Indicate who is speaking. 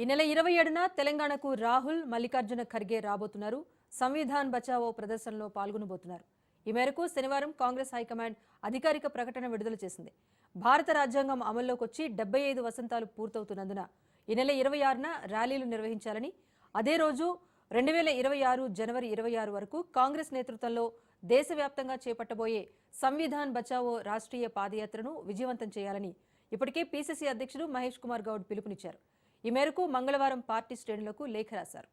Speaker 1: ఈ నెల ఇరవై ఏడున తెలంగాణకు రాహుల్ మల్లికార్జున ఖర్గే రాబోతున్నారు. సంవిధాన్ బచావో ప్రదర్శనలో పాల్గొనబోతున్నారు. ఈ మేరకు శనివారం కాంగ్రెస్ హైకమాండ్ అధికారిక ప్రకటన విడుదల చేసింది. భారత రాజ్యాంగం అమల్లోకి వచ్చి డెబ్బై ఐదు వసంతాలు పూర్తవుతున్నందున ఈ నెల ఇరవై ఆరున ర్యాలీలు నిర్వహించాలని అదే రోజు రెండు వేల ఇరవై ఆరు జనవరి ఇరవై ఆరు వరకు కాంగ్రెస్ నేతృత్వంలో దేశవ్యాప్తంగా చేపట్టబోయే సంవిధాన్ బచావో రాష్ట్రీయ పాదయాత్రను విజయవంతం చేయాలని ఇప్పటికే పీసీసీ అధ్యక్షుడు మహేష్ కుమార్ గౌడ్ పిలుపునిచ్చారు. ఈ మేరకు మంగళవారం పార్టీ శ్రేణులకు లేఖ రాశారు.